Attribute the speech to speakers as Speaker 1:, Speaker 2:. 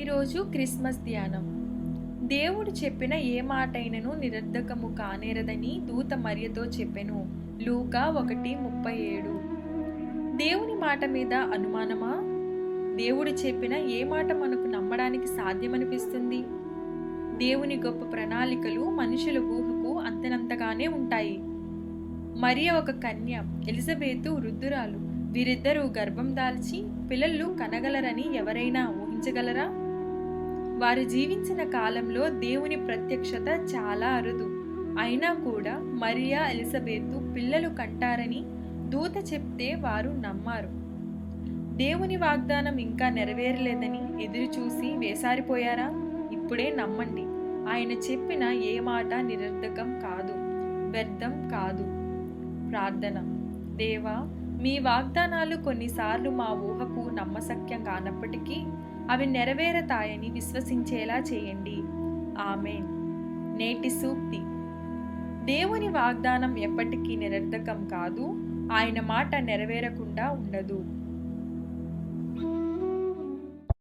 Speaker 1: ఈరోజు క్రిస్మస్ ధ్యానం. దేవుడు చెప్పిన ఏ మాటైనను నిరర్ధకము కానేరదని దూత మరియతో చెప్పెను. లూకా ఒకటి ముప్పై ఏడు. దేవుని మాట మీద అనుమానమా? దేవుడు చెప్పిన ఏ మాట మనకు నమ్మడానికి సాధ్యమనిపిస్తుంది? దేవుని గొప్ప ప్రణాళికలు మనుషుల ఊహకు అంతనంతగానే ఉంటాయి. మరియ ఒక కన్య ఎలిజబెతు వృద్ధురాలు వీరిద్దరూ గర్భం దాల్చి పిల్లలు కనగలరని ఎవరైనా ఊహించగలరా? వారు జీవించిన కాలంలో దేవుని ప్రత్యక్షత చాలా అరుదు. అయినా కూడా మరియా ఎలిజబెత్ పిల్లలు కంటారని దూత చెప్తే వారు నమ్మారు. దేవుని వాగ్దానం ఇంకా నెరవేరలేదని ఎదురు చూసి వేసారిపోయారా? ఇప్పుడే నమ్మండి. ఆయన చెప్పిన ఏ మాట నిరర్ధకం కాదు వ్యర్థం కాదు. ప్రార్థన. దేవా మీ వాగ్దానాలు కొన్నిసార్లు మా ఊహకు నమ్మశక్యం కానప్పటికీ అవి నెరవేరతాయని విశ్వసించేలా చేయండి. ఆమె నేటి సూక్తి. దేవుని వాగ్దానం ఎప్పటికీ నిరర్ధకం కాదు. ఆయన మాట నెరవేరకుండా ఉండదు.